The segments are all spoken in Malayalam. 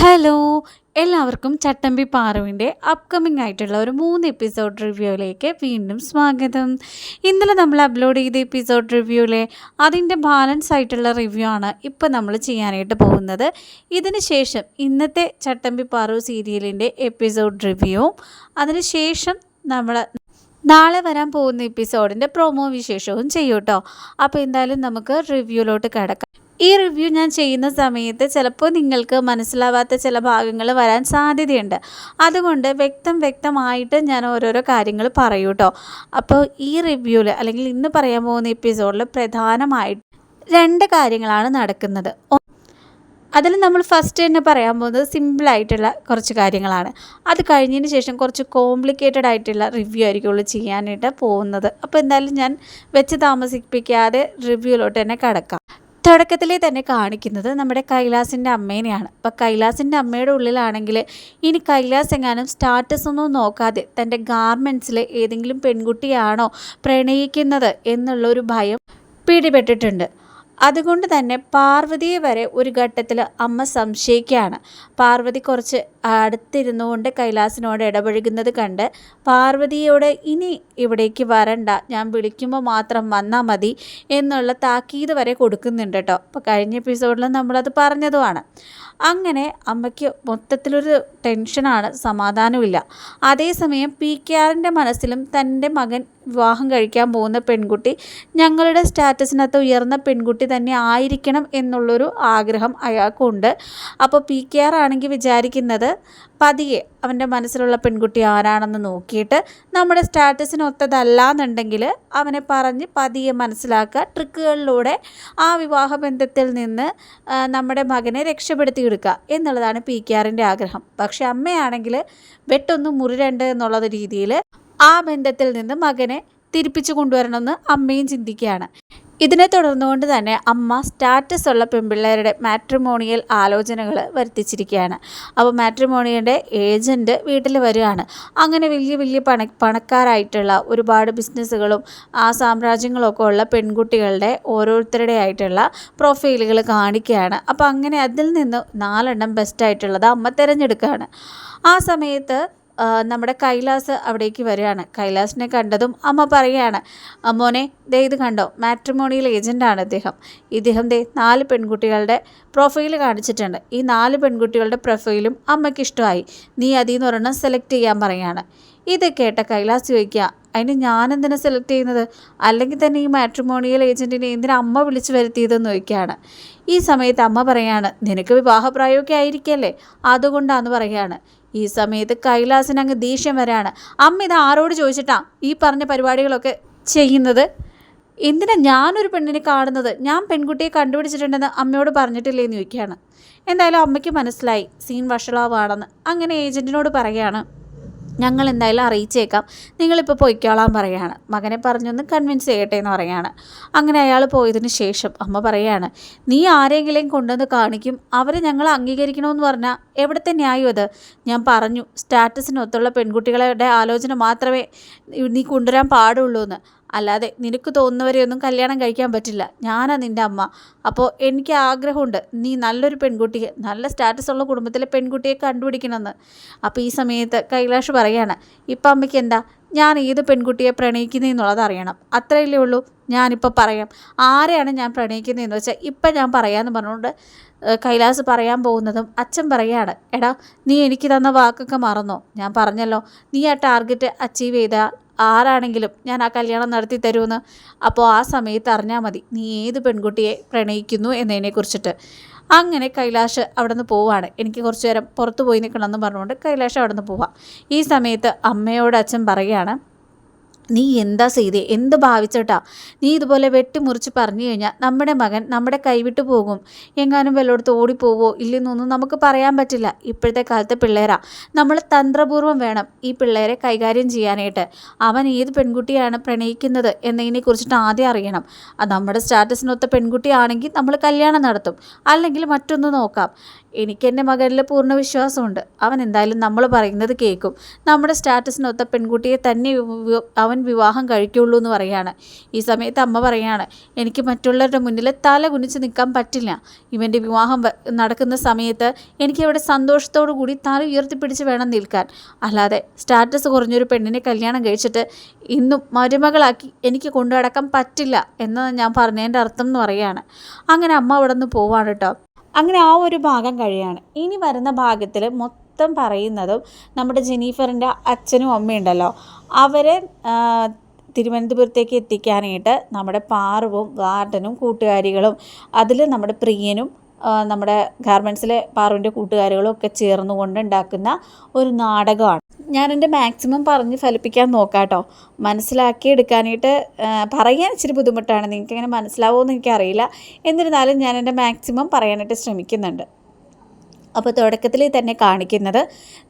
ഹലോ എല്ലാവർക്കും ചട്ടമ്പി പാറുവിന്റെ അപ്കമിങ് ആയിട്ടുള്ള ഒരു മൂന്ന് എപ്പിസോഡ് റിവ്യൂയിലേക്ക് വീണ്ടും സ്വാഗതം. ഇന്നലെ നമ്മൾ അപ്ലോഡ് ചെയ്ത എപ്പിസോഡ് റിവ്യൂവിലെ അതിന്റെ ബാലൻസ് ആയിട്ടുള്ള റിവ്യൂ ആണ് ഇപ്പോൾ നമ്മൾ ചെയ്യാനായിട്ട് പോകുന്നത്. ഇതിന് ശേഷം ഇന്നത്തെ ചട്ടമ്പി പാറു സീരിയലിന്റെ എപ്പിസോഡ് റിവ്യൂ അതിന് ശേഷം നമ്മൾ നാളെ വരാൻ പോകുന്ന എപ്പിസോഡിന്റെ പ്രൊമോ വിശേഷവും ചെയ്യൂട്ടോ. അപ്പോൾ എന്തായാലും നമുക്ക് റിവ്യൂലോട്ട് കിടക്കാം. ഈ റിവ്യൂ ഞാൻ ചെയ്യുന്ന സമയത്ത് ചിലപ്പോൾ നിങ്ങൾക്ക് മനസ്സിലാവാത്ത ചില ഭാഗങ്ങൾ വരാൻ സാധ്യതയുണ്ട്. അതുകൊണ്ട് വ്യക്തം വ്യക്തമായിട്ട് ഞാൻ ഓരോരോ കാര്യങ്ങൾ പറയൂ കേട്ടോ അപ്പോൾ ഈ റിവ്യൂവിൽ അല്ലെങ്കിൽ ഇന്ന് പറയാൻ പോകുന്ന എപ്പിസോഡിൽ പ്രധാനമായിട്ട് രണ്ട് കാര്യങ്ങളാണ് നടക്കുന്നത്. അതിൽ നമ്മൾ ഫസ്റ്റ് തന്നെ പറയാൻ പോകുന്നത് സിമ്പിളായിട്ടുള്ള കുറച്ച് കാര്യങ്ങളാണ്. അത് കഴിഞ്ഞതിന് ശേഷം കുറച്ച് കോംപ്ലിക്കേറ്റഡ് ആയിട്ടുള്ള റിവ്യൂ ആയിരിക്കുള്ളൂ ചെയ്യാനായിട്ട് പോകുന്നത്. അപ്പോൾ എന്തായാലും ഞാൻ വെച്ച് താമസിപ്പിക്കാതെ റിവ്യൂലോട്ട് തന്നെ കിടക്കാം. തുടക്കത്തിലേ തന്നെ കാണിക്കുന്നത് നമ്മുടെ കൈലാസിന്റെ അമ്മേനെയാണ്. അപ്പോൾ കൈലാസിന്റെ അമ്മയുടെ ഉള്ളിലാണെങ്കിൽ ഇനി കൈലാസ് എങ്ങാനും സ്റ്റാറ്റസ് ഒന്നും നോക്കാതെ തന്റെ ഗാർമെന്റ്സിൽ ഏതെങ്കിലും പെൺകുട്ടിയാണോ പ്രണയിക്കുന്നത് എന്നുള്ളൊരു ഭയം പിടിപെട്ടിട്ടുണ്ട്. അതുകൊണ്ട് തന്നെ പാർവതിയെ വരെ ഒരു ഘട്ടത്തിൽ അമ്മ സംശയിക്കുകയാണ്. പാർവതി കുറച്ച് അടുത്തിരുന്നു കൊണ്ട് കൈലാസിനോട് ഇടപഴകുന്നത് കണ്ട് പാർവതിയോട് ഇനി ഇവിടേക്ക് വരണ്ട ഞാൻ വിളിക്കുമ്പോൾ മാത്രം വന്നാൽ മതി എന്നുള്ള താക്കീത് വരെ കൊടുക്കുന്നുണ്ട് കേട്ടോ. അപ്പോൾ കഴിഞ്ഞ എപ്പിസോഡിൽ നമ്മളത് പറഞ്ഞതുമാണ്. അങ്ങനെ അമ്മയ്ക്ക് മൊത്തത്തിലൊരു ടെൻഷനാണ് സമാധാനമില്ല അതേസമയം പി കെ ആറിന്റെ മനസ്സിലും തന്റെ മകൻ വിവാഹം കഴിക്കാൻ പോകുന്ന പെൺകുട്ടി ഞങ്ങളുടെ സ്റ്റാറ്റസിനകത്ത് ഉയർന്ന പെൺകുട്ടി തന്നെ ആയിരിക്കണം എന്നുള്ളൊരു ആഗ്രഹം അയാൾക്കുണ്ട്. അപ്പോൾ പി കെ ആർ ആണെങ്കിൽ വിചാരിക്കുന്നത് പതിയെ അവന്റെ മനസ്സിലുള്ള പെൺകുട്ടി ആരാണെന്ന് നോക്കിയിട്ട് നമ്മുടെ സ്റ്റാറ്റസിന് ഒത്തതല്ല എന്നുണ്ടെങ്കിൽ അവനെ പറഞ്ഞ് പതിയെ മനസ്സിലാക്കുക. ട്രിക്കുകളിലൂടെ ആ വിവാഹബന്ധത്തിൽ നിന്ന് നമ്മുടെ മകനെ രക്ഷപ്പെടുത്തിയെടുക്കുക എന്നുള്ളതാണ് പി കെ ആറിന്റെ ആഗ്രഹം. പക്ഷേ അമ്മയാണെങ്കിൽ വെട്ടൊന്നും മുറിരണ്ട് എന്നുള്ള രീതിയിൽ ആ ബന്ധത്തിൽ നിന്ന് മകനെ തിരിപ്പിച്ചു കൊണ്ടുവരണമെന്ന് അമ്മയും ചിന്തിക്കുകയാണ്. ഇതിനെ തുടർന്നുകൊണ്ട് തന്നെ അമ്മ സ്റ്റാറ്റസ് ഉള്ള പെൺപിള്ളേരുടെ മാട്രിമോണിയൽ ആലോചനകൾ വരുത്തിച്ചിരിക്കുകയാണ്. അപ്പോൾ മാട്രിമോണിയുടെ ഏജന്റ് വീട്ടിൽ വരികയാണ്. അങ്ങനെ വലിയ വലിയ പണ പണക്കാരായിട്ടുള്ള ഒരുപാട് ബിസിനസ്സുകളും ആ സാമ്രാജ്യങ്ങളൊക്കെ ഉള്ള പെൺകുട്ടികളുടെ ഓരോരുത്തരുടെ ആയിട്ടുള്ള പ്രൊഫൈലുകൾ കാണിക്കുകയാണ്. അപ്പോൾ അങ്ങനെ അതിൽ നിന്ന് നാലെണ്ണം ബെസ്റ്റായിട്ടുള്ളത് അമ്മ തിരഞ്ഞെടുക്കുകയാണ്. ആ സമയത്ത് നമ്മുടെ കൈലാസ് അവിടേക്ക് വരികയാണ്. കൈലാസിനെ കണ്ടതും അമ്മ പറയുകയാണ് അമ്മോനെ ദേ ഇത് കണ്ടോ? മാട്രിമോണിയൽ ഏജന്റാണ് ഇദ്ദേഹം. ഇദ്ദേഹം ദേ നാല് പെൺകുട്ടികളുടെ പ്രൊഫൈൽ കാണിച്ചിട്ടുണ്ട്. ഈ നാല് പെൺകുട്ടികളുടെ പ്രൊഫൈലും അമ്മയ്ക്ക് ഇഷ്ടമായി. നീ അതിൽ നിന്ന് ഒരെണ്ണം സെലക്ട് ചെയ്യാൻ പറയുകയാണ്. ഇത് കേട്ട കൈലാസ് ചോദിക്കുക അതിന് ഞാനെന്തിനാ സെലക്ട് ചെയ്യുന്നത്? അല്ലെങ്കിൽ തന്നെ ഈ മാട്രിമോണിയൽ ഏജന്റിനെ എന്തിനാ അമ്മ വിളിച്ചു വരുത്തിയതെന്ന് ചോദിക്കുകയാണ്. ഈ സമയത്ത് അമ്മ പറയാണ് നിനക്ക് വിവാഹപ്രായമൊക്കെ ആയിരിക്കല്ലേ? അതുകൊണ്ടാന്ന് പറയുകയാണ്. ഈ സമയത്ത് കൈലാസിന് അങ്ങ് ദേഷ്യം വരാണ്. അമ്മ ഇത് ആരോട് ചോദിച്ചിട്ടാ ഈ പറഞ്ഞ പരിപാടികളൊക്കെ ചെയ്യുന്നത്? എന്തിനാ ഞാനൊരു പെണ്ണിനെ കാണുന്നത്? ഞാൻ പെൺകുട്ടിയെ കണ്ടുപിടിച്ചിട്ടുണ്ടെന്ന് അമ്മയോട് പറഞ്ഞിട്ടില്ലേന്ന് ചോദിക്കുകയാണ്. എന്തായാലും അമ്മയ്ക്ക് മനസ്സിലായി. സീൻ വഷളാവാണെന്ന്. അങ്ങനെ ഏജന്റിനോട് പറയുകയാണ്. ഞങ്ങൾ എന്തായാലും അറിയിച്ചേക്കാം. നിങ്ങളിപ്പോൾ പൊയ്ക്കോളാൻ പറയാണ്. മകനെ പറഞ്ഞൊന്ന് കൺവിൻസ് ചെയ്യട്ടെ എന്ന് പറയാണ്. അങ്ങനെ അയാൾ പോയതിന് ശേഷം അമ്മ പറയാണ് നീ ആരെങ്കിലും കൊണ്ടുവന്ന് കാണിക്കും. അവരെ ഞങ്ങൾ അംഗീകരിക്കണമെന്ന് പറഞ്ഞാൽ എവിടുത്തെ ന്യായം അത് ഞാൻ പറഞ്ഞു സ്റ്റാറ്റസിനൊത്തുള്ള പെൺകുട്ടികളുടെ ആലോചന മാത്രമേ നീ കൊണ്ടുവരാൻ പാടുള്ളൂ എന്ന് അല്ലാതെ നിനക്ക് തോന്നുന്നവരെയൊന്നും കല്യാണം കഴിക്കാൻ പറ്റില്ല. ഞാനാ നിന്റെ അമ്മ. അപ്പോൾ എനിക്ക് ആഗ്രഹമുണ്ട് നീ നല്ലൊരു പെൺകുട്ടിയെ നല്ല സ്റ്റാറ്റസ് ഉള്ള കുടുംബത്തിലെ പെൺകുട്ടിയെ കണ്ടുപിടിക്കണമെന്ന്. അപ്പോൾ ഈ സമയത്ത് കൈലാഷ് പറയാണ് ഇപ്പം അമ്മയ്ക്ക് എന്താ? ഞാൻ ഏത് പെൺകുട്ടിയെ പ്രണയിക്കുന്നതെന്നുള്ളത് അറിയണം. അത്രയല്ലേ ഉള്ളൂ. ഞാനിപ്പോൾ പറയാം. ആരെയാണ് ഞാൻ പ്രണയിക്കുന്നതെന്ന് വെച്ചാൽ ഇപ്പം ഞാൻ പറയാമെന്ന് പറഞ്ഞുകൊണ്ട് കൈലാസ് പറയാൻ പോകുന്നതും അച്ഛൻ പറയാണ് എടാ നീ എനിക്ക് തന്ന വാക്കൊക്കെ മറന്നോ? ഞാൻ പറഞ്ഞല്ലോ നീ ആ ടാർഗറ്റ് അച്ചീവ് ചെയ്താൽ ആരാണെങ്കിലും ഞാൻ ആ കല്യാണം നടത്തി തരുമെന്ന് അപ്പോൾ ആ സമയത്ത് അറിഞ്ഞാൽ മതി നീ ഏത് പെൺകുട്ടിയെ പ്രണയിക്കുന്നു എന്നതിനെക്കുറിച്ചിട്ട് അങ്ങനെ കൈലാഷ് അവിടെ നിന്ന് പോവാണ്. എനിക്ക് കുറച്ചു നേരം പുറത്ത് പോയി നിൽക്കണം എന്ന് പറഞ്ഞുകൊണ്ട് കൈലാഷ് അവിടെ നിന്ന് പോവാം. ഈ സമയത്ത് അമ്മയോട് അച്ഛൻ പറയുകയാണ് നീ എന്താ ചെയ്തേ? എന്ത് ഭാവിച്ചട്ടാ? നീ ഇതുപോലെ വെട്ടിമുറിച്ച് പറഞ്ഞു കഴിഞ്ഞാൽ നമ്മുടെ മകൻ നമ്മുടെ കൈവിട്ടു പോകും. എങ്ങാനും വല്ലോടത്ത് ഓടിപ്പോവോ? ഇല്ലെന്നൊന്നും നമുക്ക് പറയാൻ പറ്റില്ല. ഇപ്പോഴത്തെ കാലത്തെ പിള്ളേരാ. നമ്മൾ തന്ത്രപൂർവം വേണം ഈ പിള്ളേരെ കൈകാര്യം ചെയ്യാനായിട്ട്. അവൻ ഏത് പെൺകുട്ടിയാണ് പ്രണയിക്കുന്നത് എന്നതിനെ കുറിച്ചിട്ട് ആദ്യം അറിയണം. നമ്മുടെ സ്റ്റാറ്റസിനൊത്ത പെൺകുട്ടിയാണെങ്കിൽ നമ്മൾ കല്യാണം നടത്തും. അല്ലെങ്കിൽ മറ്റൊന്ന് നോക്കാം. എനിക്ക് എന്റെ മകനിൽ പൂർണ വിശ്വാസമുണ്ട്. അവൻ എന്തായാലും നമ്മൾ പറയുന്നത് കേൾക്കും. നമ്മുടെ സ്റ്റാറ്റസിനൊത്ത പെൺകുട്ടിയെ തന്നെ അവൻ അവൻ വിവാഹം കഴിക്കുള്ളൂ എന്ന് പറയാണ് ഈ സമയത്ത് അമ്മ പറയാണ് എനിക്ക് മറ്റുള്ളവരുടെ മുന്നിൽ തല കുനിച്ച് നിൽക്കാൻ പറ്റില്ല. ഇവന്റെ വിവാഹം നടക്കുന്ന സമയത്ത് എനിക്ക് ഇവിടെ സന്തോഷത്തോടു കൂടി തല ഉയർത്തിപ്പിടിച്ച് വേണം നിൽക്കാൻ. അല്ലാതെ സ്റ്റാറ്റസ് കുറഞ്ഞൊരു പെണ്ണിനെ കല്യാണം കഴിച്ചിട്ട് ഇന്നും മരുമകളാക്കി എനിക്ക് കൊണ്ടു നടക്കാൻ പറ്റില്ല എന്ന് ഞാൻ പറഞ്ഞതിന്റെ അർത്ഥം എന്ന് പറയുകയാണ്. അങ്ങനെ അമ്മ അവിടെ നിന്ന് പോവാണ് കേട്ടോ. അങ്ങനെ ആ ഒരു ഭാഗം കഴിയാണ്. ഇനി വരുന്ന ഭാഗത്തിൽ മൊത്തം പറയുന്നതും നമ്മുടെ ജെനീഫറിന്റെ അച്ഛനും അമ്മയുണ്ടല്ലോ അവരെ തിരുവനന്തപുരത്തേക്ക് എത്തിക്കാനായിട്ട് നമ്മുടെ പാർവും ഗാർഡനും കൂട്ടുകാരികളും അതിൽ നമ്മുടെ പ്രിയനും നമ്മുടെ ഗാർമെൻസിലെ പാറുവിന്റെ കൂട്ടുകാരികളും ഒക്കെ ചേർന്നുകൊണ്ട് ഒരു നാടകമാണ്. ഞാൻ എന്റെ മാക്സിമം പറഞ്ഞ് ഫലിപ്പിക്കാൻ നോക്കാം കേട്ടോ മനസ്സിലാക്കി എടുക്കാനായിട്ട് പറയാൻ ഇച്ചിരി ബുദ്ധിമുട്ടാണ്. നിങ്ങൾക്ക് എങ്ങനെ മനസ്സിലാവുമോ എന്ന് എനിക്കറിയില്ല. എന്നിരുന്നാലും ഞാൻ എന്റെ മാക്സിമം പറയാനായിട്ട് ശ്രമിക്കുന്നുണ്ട്. അപ്പോൾ തുടക്കത്തിൽ തന്നെ കാണിക്കുന്നത്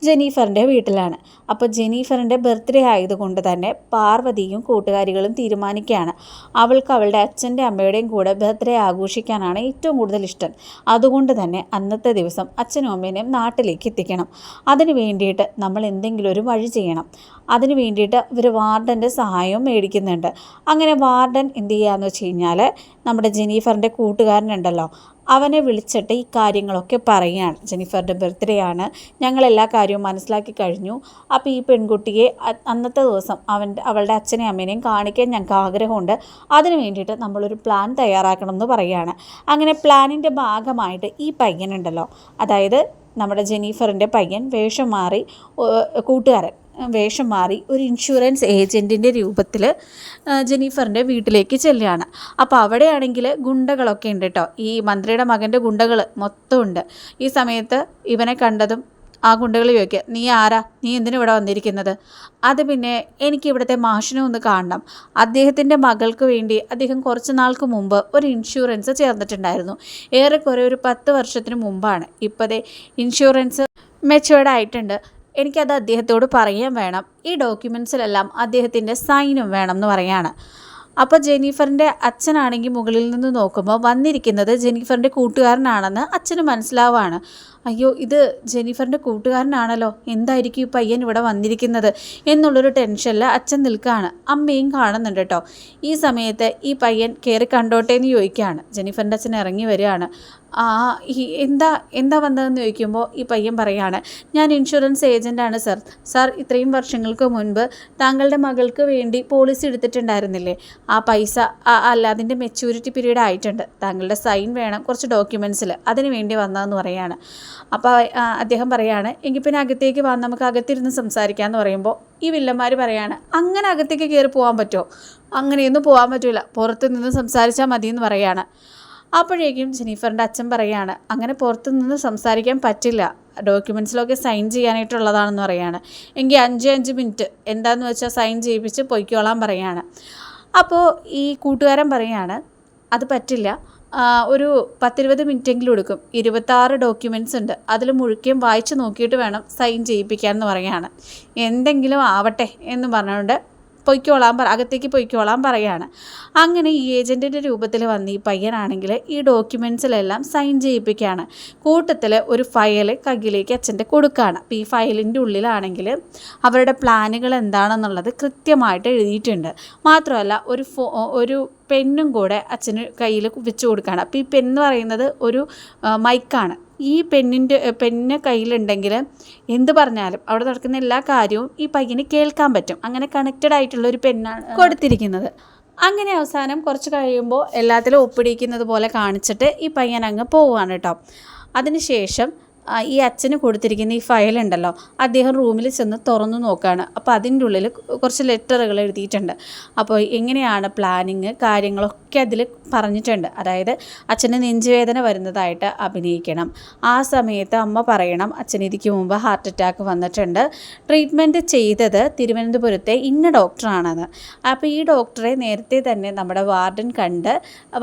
ജെനീഫറിന്റെ വീട്ടിലാണ്. അപ്പോൾ ജെനീഫറിന്റെ ബർത്ത്ഡേ ആയതുകൊണ്ട് തന്നെ പാർവതിയും കൂട്ടുകാരികളും തീരുമാനിക്കുകയാണ്. അവൾക്ക് അവളുടെ അച്ഛന്റെ അമ്മയുടെയും കൂടെ ബർത്ത്ഡേ ആഘോഷിക്കാനാണ് ഏറ്റവും കൂടുതൽ ഇഷ്ടം. അതുകൊണ്ട് തന്നെ അന്നത്തെ ദിവസം അച്ഛനും അമ്മേനെയും നാട്ടിലേക്ക് എത്തിക്കണം. അതിന് വേണ്ടിയിട്ട് നമ്മൾ എന്തെങ്കിലും ഒരു വഴി ചെയ്യണം. അതിന് വേണ്ടിയിട്ട് ഇവർ വാർഡന്റെ സഹായവും മേടിക്കുന്നുണ്ട്. അങ്ങനെ വാർഡൻ എന്ത് ചെയ്യാന്ന് വെച്ച് കഴിഞ്ഞാൽ നമ്മുടെ ജെനീഫറിന്റെ കൂട്ടുകാരനുണ്ടല്ലോ. അവനെ വിളിച്ചിട്ട് ഈ കാര്യങ്ങളൊക്കെ പറയുകയാണ് ജെനിഫറുടെ ബർത്ത്ഡേ ആണ്. ഞങ്ങൾ എല്ലാ കാര്യവും മനസ്സിലാക്കി കഴിഞ്ഞു. അപ്പോൾ ഈ പെൺകുട്ടിയെ അന്നത്തെ ദിവസം അവന്റെ അവളുടെ അച്ഛനെയും അമ്മേനെയും കാണിക്കാൻ ഞങ്ങൾക്ക് ആഗ്രഹമുണ്ട്. അതിന് വേണ്ടിയിട്ട് നമ്മളൊരു പ്ലാൻ തയ്യാറാക്കണം എന്ന് പറയുകയാണ് അങ്ങനെ പ്ലാനിന്റെ ഭാഗമായിട്ട് ഈ പയ്യനുണ്ടല്ലോ. അതായത് നമ്മുടെ ജെനീഫറിന്റെ പയ്യൻ വേഷം മാറി കൂട്ടുകാരൻ. വേഷം മാറി ഒരു ഇൻഷുറൻസ് ഏജന്റിന്റെ രൂപത്തിൽ ജെനീഫറിന്റെ വീട്ടിലേക്ക് ചെല്ലുകയാണ്. അപ്പോൾ അവിടെയാണെങ്കിൽ ഗുണ്ടകളൊക്കെ ഉണ്ട് കേട്ടോ ഈ മന്ത്രിയുടെ മകന്റെ ഗുണ്ടകൾ മൊത്തം ഉണ്ട്. ഈ സമയത്ത് ഇവനെ കണ്ടതും ആ ഗുണ്ടകൾ ചോദിക്കുക നീ ആരാ? നീ എന്തിനു ഇവിടെ വന്നിരിക്കുന്നത്? അത് പിന്നെ എനിക്ക് ഇവിടുത്തെ മാഷിനെ ഒന്ന് കാണണം. അദ്ദേഹത്തിന്റെ മകൾക്ക് വേണ്ടി അദ്ദേഹം കുറച്ച് നാൾക്ക് മുമ്പ് ഒരു ഇൻഷുറൻസ് ചേർന്നിട്ടുണ്ടായിരുന്നു. ഏറെക്കുറെ ഒരു പത്ത് വർഷത്തിന് മുമ്പാണ്. ഇപ്പോഴത്തെ ഇൻഷുറൻസ് മെച്ചുവേർഡ് ആയിട്ടുണ്ട്. എനിക്കത് അദ്ദേഹത്തോട് പറയാൻ വേണം. ഈ ഡോക്യുമെൻസിലെല്ലാം അദ്ദേഹത്തിന്റെ സൈനും വേണം എന്ന് പറയാണ് അപ്പോൾ ജെനീഫറിന്റെ അച്ഛനാണെങ്കിൽ മുകളിൽ നിന്ന് നോക്കുമ്പോൾ വന്നിരിക്കുന്നത് ജെനീഫറിന്റെ കൂട്ടുകാരനാണെന്ന് അച്ഛന് മനസ്സിലാവാണ്. അയ്യോ ഇത് ജെനീഫറിന്റെ കൂട്ടുകാരനാണല്ലോ. എന്തായിരിക്കും ഈ പയ്യൻ ഇവിടെ വന്നിരിക്കുന്നത് എന്നുള്ളൊരു ടെൻഷനിൽ അച്ഛൻ നിൽക്കുകയാണ്. അമ്മയും കാണുന്നുണ്ട് കേട്ടോ. ഈ സമയത്ത് ഈ പയ്യൻ കയറി കണ്ടോട്ടെ എന്ന് ചോദിക്കുകയാണ്. ജെനീഫറിന്റെ അച്ഛൻ ഇറങ്ങി വരികയാണ്. എന്താ എന്താ വന്നതെന്ന് ചോദിക്കുമ്പോൾ ഈ പയ്യൻ പറയാണ് ഞാൻ ഇൻഷുറൻസ് ഏജന്റാണ് സർ. സാർ ഇത്രയും വർഷങ്ങൾക്ക് മുൻപ് താങ്കളുടെ മകൾക്ക് വേണ്ടി പോളിസി എടുത്തിട്ടുണ്ടായിരുന്നില്ലേ? ആ പൈസ അല്ല അതിന്റെ മെച്യൂരിറ്റി പീരീഡ് ആയിട്ടുണ്ട്. താങ്കളുടെ സൈൻ വേണം കുറച്ച് ഡോക്യുമെൻസിൽ അതിന് വേണ്ടി വന്നതെന്ന് പറയാണ്. അപ്പോൾ അദ്ദേഹം പറയാണ് എങ്കിൽ പിന്നെ അകത്തേക്ക് വന്ന് നമുക്ക് അകത്തിരുന്ന് സംസാരിക്കാമെന്ന് പറയുമ്പോൾ ഈ വില്ലന്മാർ പറയാണ് അങ്ങനെ അകത്തേക്ക് കയറി പോകാൻ പറ്റുമോ? അങ്ങനെയൊന്നും പോകാൻ പറ്റില്ല പുറത്ത് നിന്ന് സംസാരിച്ചാൽ മതിയെന്ന് പറയാണ്. അപ്പോഴേക്കും ജെനീഫറിന്റെ അച്ഛൻ പറയാണ് അങ്ങനെ പുറത്തു നിന്ന് സംസാരിക്കാൻ പറ്റില്ല. ഡോക്യുമെൻസിലൊക്കെ സൈൻ ചെയ്യാനായിട്ടുള്ളതാണെന്ന് പറയാണ്. എങ്കിൽ അഞ്ച് അഞ്ച് മിനിറ്റ്. എന്താണെന്ന് വെച്ചാൽ സൈൻ ചെയ്യിപ്പിച്ച് പൊയ്ക്കോളാൻ പറയാണ്. അപ്പോൾ ഈ കൂട്ടുകാരൻ പറയാണ് അത് പറ്റില്ല. ഒരു പത്തിരുപത് മിനിറ്റെങ്കിലും എടുക്കും. ഇരുപത്താറ് ഡോക്യുമെന്റ്സ് ഉണ്ട്. അതിൽ മുഴുക്കിയും വായിച്ച് നോക്കിയിട്ട് വേണം സൈൻ ചെയ്യിപ്പിക്കാൻ എന്ന് പറയുകയാണ് എന്തെങ്കിലും ആവട്ടെ എന്ന് പറഞ്ഞുകൊണ്ട് പൊയ്ക്കോളാൻ പറ അകത്തേക്ക് പൊയ്ക്കോളാൻ പറയാണ്. അങ്ങനെ ഈ ഏജന്റിന്റെ രൂപത്തിൽ വന്ന് ഈ പയ്യനാണെങ്കിൽ ഈ ഡോക്യുമെൻസിലെല്ലാം സൈൻ ചെയ്യിപ്പിക്കുകയാണ്. കൂട്ടത്തിൽ ഒരു ഫയൽ കയ്യിലേക്ക് അച്ഛന്റെ കൊടുക്കുകയാണ് അപ്പോൾ ഈ ഫയലിന്റെ ഉള്ളിലാണെങ്കിൽ അവരുടെ പ്ലാനുകൾ എന്താണെന്നുള്ളത് കൃത്യമായിട്ട് എഴുതിയിട്ടുണ്ട്. മാത്രമല്ല ഒരു ഫോ ഒരു പെന്നും കൂടെ അച്ഛന് കയ്യിൽ വെച്ച് കൊടുക്കുകയാണ് അപ്പോൾ ഈ പെന്ന് പറയുന്നത് ഒരു മൈക്കാണ്. ഈ പെണ്ണിന്റെ പെണ്ണിന് കയ്യിലുണ്ടെങ്കിൽ എന്ത് പറഞ്ഞാലും അവിടെ നടക്കുന്ന എല്ലാ കാര്യവും ഈ പയ്യന് കേൾക്കാൻ പറ്റും. അങ്ങനെ കണക്റ്റഡ് ആയിട്ടുള്ള ഒരു പെണ്ണാണ് കൊടുത്തിരിക്കുന്നത്. അങ്ങനെ അവസാനം കുറച്ച് കഴിയുമ്പോൾ എല്ലാത്തിലും ഒപ്പിടിക്കുന്നത് പോലെ കാണിച്ചിട്ട് ഈ പയ്യൻ അങ്ങ് പോവുകയാണ് കേട്ടോ. അതിനുശേഷം ഈ അച്ഛന് കൊടുത്തിരിക്കുന്ന ഈ ഫയൽ ഉണ്ടല്ലോ അദ്ദേഹം റൂമിൽ ചെന്ന് തുറന്നു നോക്കുകയാണ് അപ്പോൾ അതിന്റെ ഉള്ളിൽ കുറച്ച് ലെറ്ററുകൾ എഴുതിയിട്ടുണ്ട്. അപ്പോൾ എങ്ങനെയാണ് പ്ലാനിങ് കാര്യങ്ങളൊക്കെ അതിൽ പറഞ്ഞിട്ടുണ്ട്. അതായത് അച്ഛന് നെഞ്ചുവേദന വരുന്നതായിട്ട് അഭിനയിക്കണം. ആ സമയത്ത് അമ്മ പറയണം അച്ഛന് ഇതിക്ക് മുമ്പ് ഹാർട്ട് അറ്റാക്ക് വന്നിട്ടുണ്ട്. ട്രീറ്റ്മെന്റ് ചെയ്തത് തിരുവനന്തപുരത്തെ ഇന്ന ഡോക്ടറാണെന്ന് അപ്പോൾ ഈ ഡോക്ടറെ നേരത്തെ തന്നെ നമ്മുടെ വാർഡൻ കണ്ട്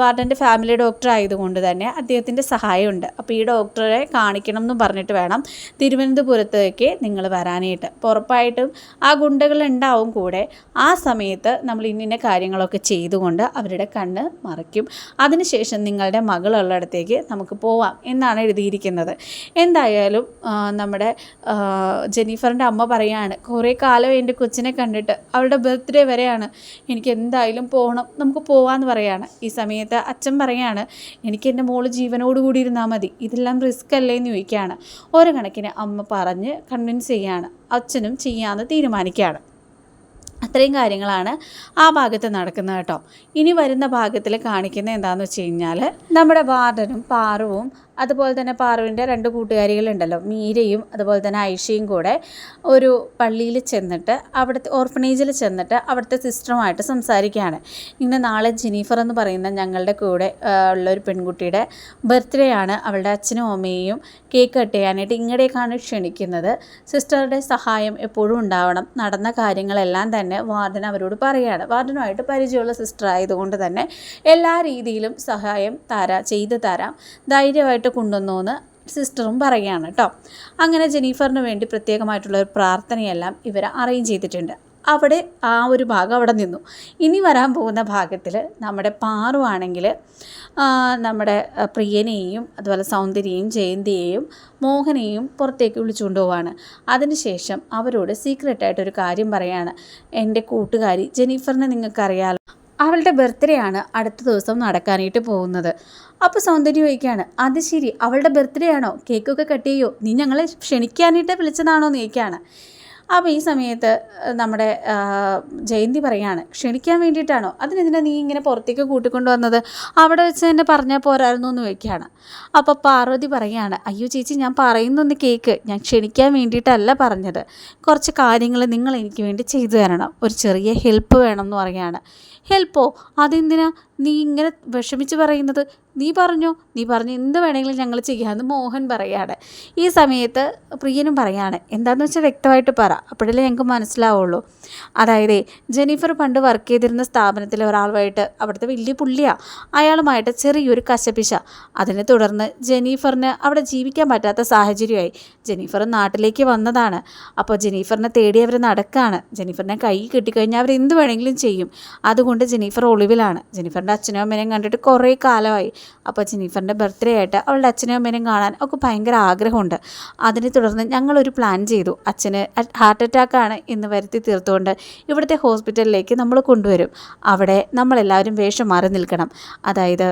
വാർഡന്റെ ഫാമിലി ഡോക്ടർ ആയതുകൊണ്ട് തന്നെ അദ്ദേഹത്തിന്റെ സഹായമുണ്ട്. അപ്പോൾ ഈ ഡോക്ടറെ കാണിക്കണം എന്നും പറഞ്ഞിട്ട് വേണം തിരുവനന്തപുരത്തേക്ക് നിങ്ങൾ വരാനായിട്ട്. ഉറപ്പായിട്ടും ആ ഗുണ്ടകൾ ഉണ്ടാവും കൂടെ. ആ സമയത്ത് നമ്മൾ ഇന്നിന്ന കാര്യങ്ങളൊക്കെ ചെയ്തുകൊണ്ട് അവരുടെ കണ്ണ് മറയ്ക്കും. അതിനുശേഷം നിങ്ങളുടെ മകളുള്ളിടത്തേക്ക് നമുക്ക് പോവാം എന്നാണ് എഴുതിയിരിക്കുന്നത്. എന്തായാലും നമ്മുടെ ജെനീഫറിന്റെ അമ്മ പറയാണ് കുറേ കാലം എന്റെ കൊച്ചിനെ കണ്ടിട്ട് അവളുടെ ബർത്ത്ഡേ വരെയാണ്. എനിക്ക് എന്തായാലും പോകണം നമുക്ക് പോവാന്ന് പറയാണ്. ഈ സമയത്ത് അച്ഛൻ പറയാണ് എനിക്ക് എന്റെ മോൾ ജീവനോട് കൂടി ഇരുന്നാൽ മതി. ഇതെല്ലാം റിസ്ക് അല്ലേ? എന്ന് ചോദിക്കുകയാണ് ഓരോ കണക്കിന് അമ്മ പറഞ്ഞ് കൺവിൻസ് ചെയ്യുകയാണ് അച്ഛനും ചെയ്യാമെന്ന് തീരുമാനിക്കുകയാണ്. അത്രയും കാര്യങ്ങളാണ് ആ ഭാഗത്ത് നടക്കുന്നത് കേട്ടോ. ഇനി വരുന്ന ഭാഗത്തിൽ കാണിക്കുന്നത് എന്താണെന്ന് വെച്ച് കഴിഞ്ഞാൽ നമ്മുടെ വാർഡനും പാറുവും അതുപോലെ തന്നെ പാറുവിന്റെ രണ്ട് കൂട്ടുകാരികളുണ്ടല്ലോ മീരയും അതുപോലെ തന്നെ ഐഷയും കൂടെ ഒരു പള്ളിയിൽ ചെന്നിട്ട് അവിടുത്തെ ഓർഫനേജിൽ ചെന്നിട്ട് അവിടുത്തെ സിസ്റ്ററുമായിട്ട് സംസാരിക്കുകയാണ്. ഇങ്ങനെ നാളെ ജെനീഫർ എന്ന് പറയുന്ന ഞങ്ങളുടെ കൂടെ ഉള്ള ഒരു പെൺകുട്ടിയുടെ ബർത്ത്ഡേ ആണ്. അവളുടെ അച്ഛനും അമ്മയെയും കേക്ക് കട്ട് ചെയ്യാനായിട്ട് ഇങ്ങടേക്കാണ് ക്ഷണിക്കുന്നത്. സിസ്റ്ററുടെ സഹായം എപ്പോഴും ഉണ്ടാവണം. നടന്ന കാര്യങ്ങളെല്ലാം തന്നെ വാർഡൻ അവരോട് പറയുകയാണ്. വാർഡനുമായിട്ട് പരിചയമുള്ള സിസ്റ്റർ ആയതുകൊണ്ട് തന്നെ എല്ലാ രീതിയിലും സഹായം തരാം ചെയ്തു തരാം. ധൈര്യമായിട്ട് കൊണ്ടുവന്നു സിസ്റ്ററും പറയുകയാണ് കേട്ടോ അങ്ങനെ ജെനീഫറിന് വേണ്ടി പ്രത്യേകമായിട്ടുള്ള ഒരു പ്രാർത്ഥനയെല്ലാം ഇവർ അറേഞ്ച് ചെയ്തിട്ടുണ്ട്. അവിടെ ആ ഒരു ഭാഗം അവിടെ നിന്നു. ഇനി വരാൻ പോകുന്ന ഭാഗത്തിൽ നമ്മുടെ പാറുവാണെങ്കിൽ നമ്മുടെ പ്രിയനെയും അതുപോലെ സൗന്ദര്യയും ജയന്തിയെയും മോഹനെയും പുറത്തേക്ക് വിളിച്ചുകൊണ്ട് പോവാണ്. അതിനുശേഷം അവരോട് സീക്രട്ടായിട്ടൊരു കാര്യം പറയാണ്. എന്റെ കൂട്ടുകാരി ജെനീഫറിനെ നിങ്ങൾക്കറിയാലോ. അവളുടെ ബർത്ത്ഡേ ആണ് അടുത്ത ദിവസം നടക്കാനായിട്ട് പോകുന്നത്. അപ്പോൾ സൗന്ദര്യം ചോദിക്കുകയാണ് അത് ശരി അവളുടെ ബർത്ത്ഡേ ആണോ? കേക്കൊക്കെ കട്ട് ചെയ്യോ? നീ ഞങ്ങളെ ക്ഷണിക്കാനായിട്ട് വിളിച്ചതാണോ? എന്ന് ചോദിക്കുകയാണ്. അപ്പോൾ ഈ സമയത്ത് നമ്മുടെ ജയന്തി പറയാണ് ക്ഷണിക്കാൻ വേണ്ടിയിട്ടാണോ? അതിനെതിനാ നീ ഇങ്ങനെ പുറത്തേക്ക് കൂട്ടിക്കൊണ്ടുവന്നത് അവിടെ വെച്ച് തന്നെ പറഞ്ഞാൽ പോരായിരുന്നു എന്ന് ചോദിക്കുകയാണ്. അപ്പോൾ പാർവതി പറയാണ് അയ്യോ ചേച്ചി ഞാൻ പറയുന്നൊന്ന് കേക്ക് ഞാൻ ക്ഷണിക്കാൻ വേണ്ടിയിട്ടല്ല പറഞ്ഞത്. കുറച്ച് കാര്യങ്ങൾ നിങ്ങൾ എനിക്ക് വേണ്ടി ചെയ്തു തരണം. ഒരു ചെറിയ ഹെൽപ്പ് വേണം എന്ന് പറയാണ് ഹെൽപ്പോ? അതെന്തിനാ? നീ ഇങ്ങനെ വിഷമിച്ച് പറയുന്നത്. നീ പറഞ്ഞോ? നീ പറഞ്ഞു എന്ത് വേണമെങ്കിലും ഞങ്ങൾ ചെയ്യാമെന്ന് മോഹൻ പറയാണ്. ഈ സമയത്ത് പ്രിയനും പറയാണ് എന്താണെന്ന് വെച്ചാൽ വ്യക്തമായിട്ട് പറ. അപ്പോഴല്ലേ ഞങ്ങൾക്ക് മനസ്സിലാവുള്ളൂ. അതായത് ജെനിഫർ പണ്ട് വർക്ക് ചെയ്തിരുന്ന സ്ഥാപനത്തിലെ ഒരാളുമായിട്ട് അവിടുത്തെ വലിയ പുള്ളിയാണ് അയാളുമായിട്ട് ചെറിയൊരു കശപിശ അതിനെ തുടർന്ന് ജെനീഫറിന് അവിടെ ജീവിക്കാൻ പറ്റാത്ത സാഹചര്യമായി. ജെനീഫർ നാട്ടിലേക്ക് വന്നതാണ്. അപ്പോൾ ജെനീഫറിനെ തേടി അവർ നടക്കുകയാണ് ജെനീഫറിനെ കൈ കിട്ടിക്കഴിഞ്ഞാൽ അവർ എന്ത് വേണമെങ്കിലും ചെയ്യും. അതുകൊണ്ട് ജെനീഫർ ഒളിവിലാണ്. ജെനീഫറിന്റെ അച്ഛനും അമ്മേനെയും കണ്ടിട്ട് കുറേ കാലമായി. അപ്പോൾ ജെനീഫറിന്റെ ബർത്ത്ഡേ ആയിട്ട് അവളുടെ അച്ഛനും അമ്മേനെയും കാണാൻ ഒക്കെ ഭയങ്കര ആഗ്രഹമുണ്ട്. അതിനെ തുടർന്ന് ഞങ്ങളൊരു പ്ലാൻ ചെയ്തു. അച്ഛന് ഹാർട്ട് അറ്റാക്കാണ് എന്ന് വരുത്തി തീർത്തുകൊണ്ട് ഇവിടുത്തെ ഹോസ്പിറ്റലിലേക്ക് നമ്മൾ കൊണ്ടുവരും. അവിടെ നമ്മളെല്ലാവരും വേഷം മാറി നിൽക്കണം. അതായത്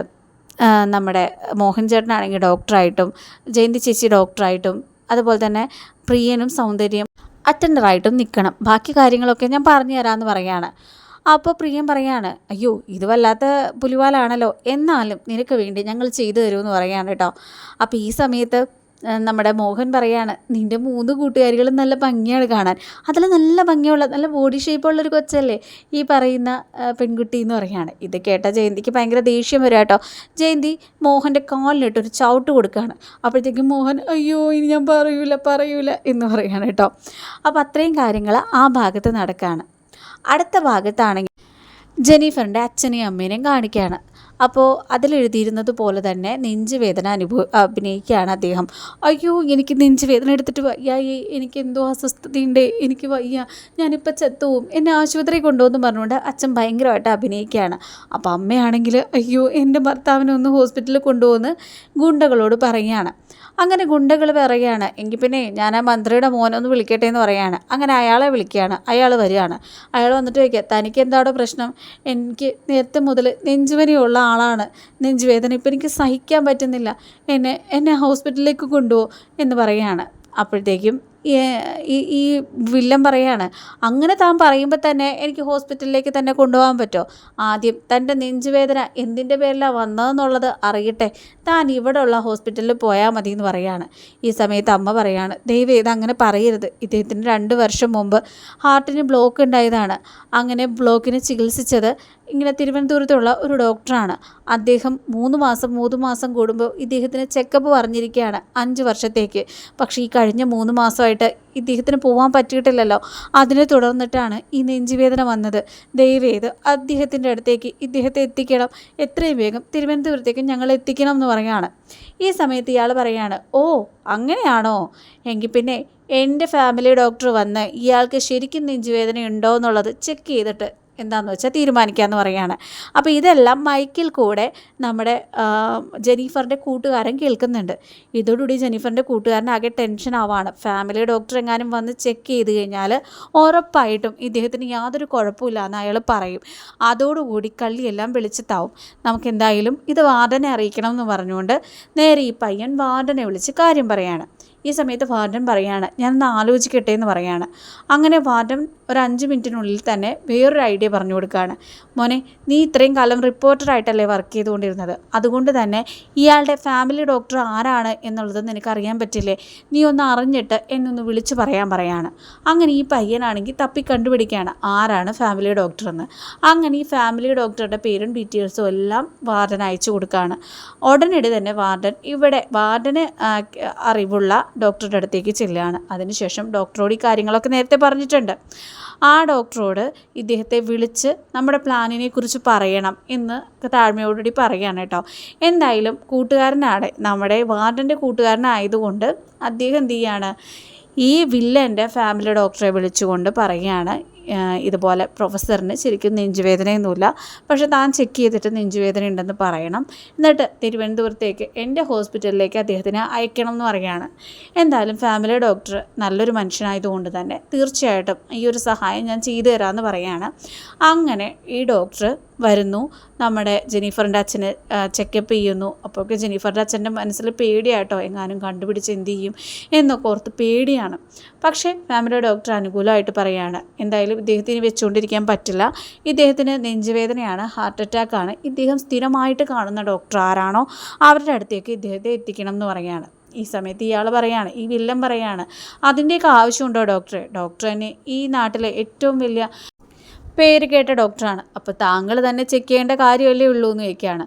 നമ്മുടെ മോഹൻ ചേട്ടനാണെങ്കിൽ ഡോക്ടറായിട്ടും ജയന്തി ചേച്ചി ഡോക്ടറായിട്ടും അതുപോലെ തന്നെ പ്രിയനും സൗന്ദര്യം അറ്റൻഡറായിട്ടും നിൽക്കണം. ബാക്കി കാര്യങ്ങളൊക്കെ ഞാൻ പറഞ്ഞു തരാമെന്ന് പറയാണ് അപ്പോൾ പ്രിയം പറയാണ് അയ്യോ ഇത് വല്ലാത്ത പുലിവാലാണല്ലോ. എന്നാലും നിനക്ക് വേണ്ടി ഞങ്ങൾ ചെയ്തു തരുമെന്ന് പറയാണ് കേട്ടോ അപ്പോൾ ഈ സമയത്ത് നമ്മുടെ മോഹൻ പറയാണ് നിന്റെ മൂന്ന് കൂട്ടുകാരികളും നല്ല ഭംഗിയാണ് കാണാൻ. അതിൽ നല്ല ഭംഗിയുള്ള നല്ല ബോഡി ഷേപ്പുള്ളൊരു കൊച്ചല്ലേ ഈ പറയുന്ന പെൺകുട്ടി എന്ന് പറയാണ്. ഇത് കേട്ട ജയന്തിക്ക് ഭയങ്കര ദേഷ്യം വരും കേട്ടോ ജയന്തി മോഹന്റെ കാലിലിട്ട് ഒരു ചവിട്ട് കൊടുക്കുകയാണ് അപ്പോഴത്തേക്കും മോഹൻ അയ്യോ ഇനി ഞാൻ പറയൂല പറയൂല എന്ന് പറയാണ് കേട്ടോ അപ്പോൾ അത്രയും കാര്യങ്ങൾ ആ ഭാഗത്ത് നടക്കുകയാണ് അടുത്ത ഭാഗത്താണെങ്കിൽ ജെനീഫറിന്റെ അച്ഛനെയും അമ്മേനെയും കാണിക്കുകയാണ്. അപ്പോൾ അതിലെഴുതിയിരുന്നത് പോലെ തന്നെ നെഞ്ചുവേദന അനുഭവ അഭിനയിക്കുകയാണ് അദ്ദേഹം. അയ്യോ എനിക്ക് നെഞ്ചുവേദന എടുത്തിട്ട് വയ്യ എനിക്ക് എന്തോ അസ്വസ്ഥതയുണ്ട്. എനിക്ക് വയ്യ. ഞാനിപ്പോൾ ചെത്തുവും എന്നെ ആശുപത്രി കൊണ്ടുപോകുന്നു പറഞ്ഞുകൊണ്ട് അച്ഛൻ ഭയങ്കരമായിട്ട് അഭിനയിക്കുകയാണ്. അപ്പോൾ അമ്മയാണെങ്കിൽ അയ്യോ എന്റെ ഭർത്താവിനെ ഒന്ന് ഹോസ്പിറ്റലിൽ കൊണ്ടുപോകുന്ന ഗുണ്ടകളോട് പറയുകയാണ്. അങ്ങനെ ഗുണ്ടകൾ പറയുകയാണ്. എങ്കിൽ പിന്നെ ഞാൻ ആ മന്ത്രിയുടെ മോനൊന്ന് വിളിക്കട്ടെ എന്ന് പറയാണ് അങ്ങനെ അയാളെ വിളിക്കുകയാണ്. അയാൾ വരികയാണ്. അയാൾ വന്നിട്ട് ചോദിക്കുക തനിക്ക് എന്താണോ പ്രശ്നം? എനിക്ക് നേരത്തെ മുതൽ നെഞ്ചുവേദനയുള്ള ആളാണ്. നെഞ്ചുവേദന ഇപ്പം എനിക്ക് സഹിക്കാൻ പറ്റുന്നില്ല. എന്നെ എന്നെ ഹോസ്പിറ്റലിലേക്ക് കൊണ്ടുപോകും എന്ന് പറയുകയാണ്. അപ്പോഴത്തേക്കും ഈ- വില്ലൻ പറയാണ് അങ്ങനെ താൻ പറയുമ്പോൾ തന്നെ എനിക്ക് ഹോസ്പിറ്റലിലേക്ക് തന്നെ കൊണ്ടുപോകാൻ പറ്റുമോ ആദ്യം തന്റെ നെഞ്ചുവേദന എന്തിന്റെ പേരിലാണ് വന്നതെന്നുള്ളത് അറിയട്ടെ. താൻ ഉള്ള ഹോസ്പിറ്റലിൽ പോയാൽ മതി എന്ന് പറയാണ്. ഈ സമയത്ത് അമ്മ പറയാണ് ദൈവം ഇത് അങ്ങനെ പറയരുത്. ഇദ്ദേഹത്തിന് രണ്ട് വർഷം മുമ്പ് ഹാർട്ടിന് ബ്ലോക്ക് ഉണ്ടായതാണ്. അങ്ങനെ ബ്ലോക്കിന് ചികിത്സിച്ചത് ഇങ്ങനെ തിരുവനന്തപുരത്തുള്ള ഒരു ഡോക്ടറാണ്. അദ്ദേഹം മൂന്ന് മാസം മൂന്ന് മാസം കൂടുമ്പോൾ ഇദ്ദേഹത്തിന് ചെക്കപ്പ് പറഞ്ഞിരിക്കുകയാണ് അഞ്ച് വർഷത്തേക്ക്. പക്ഷേ ഈ കഴിഞ്ഞ മൂന്ന് മാസമായിട്ട് ഇദ്ദേഹത്തിന് പോകാൻ പറ്റിയിട്ടില്ലല്ലോ. അതിനെ തുടർന്നിട്ടാണ് ഈ നെഞ്ചുവേദന വന്നത്. ദയവേത് അദ്ദേഹത്തിന്റെ അടുത്തേക്ക് ഇദ്ദേഹത്തെ എത്തിക്കണം. എത്രയും വേഗം തിരുവനന്തപുരത്തേക്ക് ഞങ്ങൾ എത്തിക്കണം എന്ന് പറയുകയാണ്. ഈ സമയത്ത് ഇയാൾ പറയാണ് ഓ അങ്ങനെയാണോ? എങ്കിൽ പിന്നെ എന്റെ ഫാമിലി ഡോക്ടർ വന്ന് ഇയാൾക്ക് ശരിക്കും നെഞ്ചുവേദന ഉണ്ടോ എന്നുള്ളത് ചെക്ക് ചെയ്തിട്ട് എന്താണെന്ന് വെച്ചാൽ തീരുമാനിക്കാമെന്ന് പറയുകയാണ് അപ്പോൾ ഇതെല്ലാം മൈക്കിൽ കൂടെ നമ്മുടെ ജെനീഫറിന്റെ കൂട്ടുകാരൻ കേൾക്കുന്നുണ്ട്. ഇതോടുകൂടി ജെനീഫറിന്റെ കൂട്ടുകാരൻ ആകെ ടെൻഷൻ ആവാണ്. ഫാമിലി ഡോക്ടർ എങ്ങാനും വന്ന് ചെക്ക് ചെയ്ത് കഴിഞ്ഞാൽ ഉറപ്പായിട്ടും ഇദ്ദേഹത്തിന് യാതൊരു കുഴപ്പമില്ല എന്ന് അയാൾ പറയും. അതോടുകൂടി കള്ളിയെല്ലാം വിളിച്ചിട്ടാവും നമുക്ക് എന്തായാലും ഇത് വാർഡനെ അറിയിക്കണം എന്ന് പറഞ്ഞുകൊണ്ട് നേരെ ഈ പയ്യൻ വാർഡനെ വിളിച്ച് കാര്യം പറയാണ്. ഈ സമയത്ത് വാർഡൻ പറയാണ് ഞാനൊന്ന് ആലോചിക്കട്ടെ എന്ന് പറയാണ്. അങ്ങനെ വാർഡൻ ഒരു അഞ്ച് മിനിറ്റിനുള്ളിൽ തന്നെ വേറൊരു ഐഡിയ പറഞ്ഞു കൊടുക്കുകയാണ്. മോനെ നീ ഇത്രയും കാലം റിപ്പോർട്ടറായിട്ടല്ലേ വർക്ക് ചെയ്തുകൊണ്ടിരുന്നത്? അതുകൊണ്ട് തന്നെ ഇയാളുടെ ഫാമിലി ഡോക്ടർ ആരാണ് എന്നുള്ളത് നിനക്ക് അറിയാൻ പറ്റില്ലേ? നീ ഒന്ന് അറിഞ്ഞിട്ട് എന്നൊന്ന് വിളിച്ച് പറയാൻ പറയാണ്. അങ്ങനെ ഈ പയ്യനാണെങ്കിൽ തപ്പി കണ്ടുപിടിക്കുകയാണ് ആരാണ് ഫാമിലി ഡോക്ടർ എന്ന് അങ്ങനെ ഈ ഫാമിലി ഡോക്ടറുടെ പേരും ഡീറ്റെയിൽസും എല്ലാം വാർഡൻ അയച്ചു കൊടുക്കുകയാണ്. ഉടനടി തന്നെ വാർഡൻ ഇവിടെ വാർഡന് അറിവുള്ള ഡോക്ടറുടെ അടുത്തേക്ക് ചെല്ലുകയാണ്. അതിനുശേഷം ഡോക്ടറോട് ഈ കാര്യങ്ങളൊക്കെ നേരത്തെ പറഞ്ഞിട്ടുണ്ട്. ആ ഡോക്ടറോട് ഇദ്ദേഹത്തെ വിളിച്ച് നമ്മുടെ പ്ലാനിനെ കുറിച്ച് പറയണം എന്ന് താഴ്മയോടുകൂടി പറയുകയാണ് കേട്ടോ. എന്തായാലും കൂട്ടുകാരനാണ് നമ്മുടെ വാർഡന്റെ കൂട്ടുകാരനായതുകൊണ്ട് അദ്ദേഹം എന്ത് ചെയ്യാണ് ഈ വില്ലന്റെ ഫാമിലി ഡോക്ടറെ വിളിച്ചുകൊണ്ട് പറയുകയാണ്. ഇതുപോലെ പ്രൊഫസറിന് ശരിക്കും നെഞ്ചുവേദനയൊന്നുമില്ല. പക്ഷേ താൻ ചെക്ക് ചെയ്തിട്ട് നെഞ്ചുവേദന ഉണ്ടെന്ന് പറയണം. എന്നിട്ട് തിരുവനന്തപുരത്തേക്ക് എന്റെ ഹോസ്പിറ്റലിലേക്ക് അദ്ദേഹത്തിനെ അയക്കണം എന്ന് പറയുകയാണ്. എന്തായാലും ഫാമിലി ഡോക്ടർ നല്ലൊരു മനുഷ്യനായതുകൊണ്ട് തന്നെ തീർച്ചയായിട്ടും ഈ ഒരു സഹായം ഞാൻ ചെയ്തു തരാമെന്ന് പറയുകയാണ്. അങ്ങനെ ഈ ഡോക്ടർ വരുന്നു. നമ്മുടെ ജെനീഫറിന്റെ അച്ഛനെ ചെക്കപ്പ് ചെയ്യുന്നു. അപ്പോഴൊക്കെ ജെനീഫറിന്റെ അച്ഛന്റെ മനസ്സിൽ പേടിയാട്ടോ. എങ്ങാനും കണ്ടുപിടിച്ച് എന്ത് ചെയ്യും എന്നൊക്കെ ഓർത്ത് പേടിയാണ്. പക്ഷേ ഫാമിലി ഡോക്ടർ അനുകൂലമായിട്ട് പറയുകയാണ്. എന്തായാലും ഇദ്ദേഹത്തിന് വെച്ചുകൊണ്ടിരിക്കാൻ പറ്റില്ല. ഇദ്ദേഹത്തിന് നെഞ്ചുവേദനയാണ് ഹാർട്ട് അറ്റാക്കാണ് ഇദ്ദേഹം സ്ഥിരമായിട്ട് കാണുന്ന ഡോക്ടർ ആരാണോ അവരുടെ അടുത്തേക്ക് ഇദ്ദേഹത്തെ എത്തിക്കണം എന്ന് പറയുകയാണ്. ഈ സമയത്ത് ഇയാൾ പറയാണ് ഈ വില്ലൻ പറയാണ് അതിന്റെയൊക്കെ ആവശ്യമുണ്ടോ ഡോക്ടറെ ഡോക്ടർ തന്നെ ഈ നാട്ടിലെ ഏറ്റവും വലിയ പേര് കേട്ട ഡോക്ടറാണ് അപ്പോൾ താങ്കൾ തന്നെ ചെക്ക് ചെയ്യേണ്ട കാര്യമല്ലേ ഉള്ളൂ എന്ന് ചോദിക്കുകയാണ്.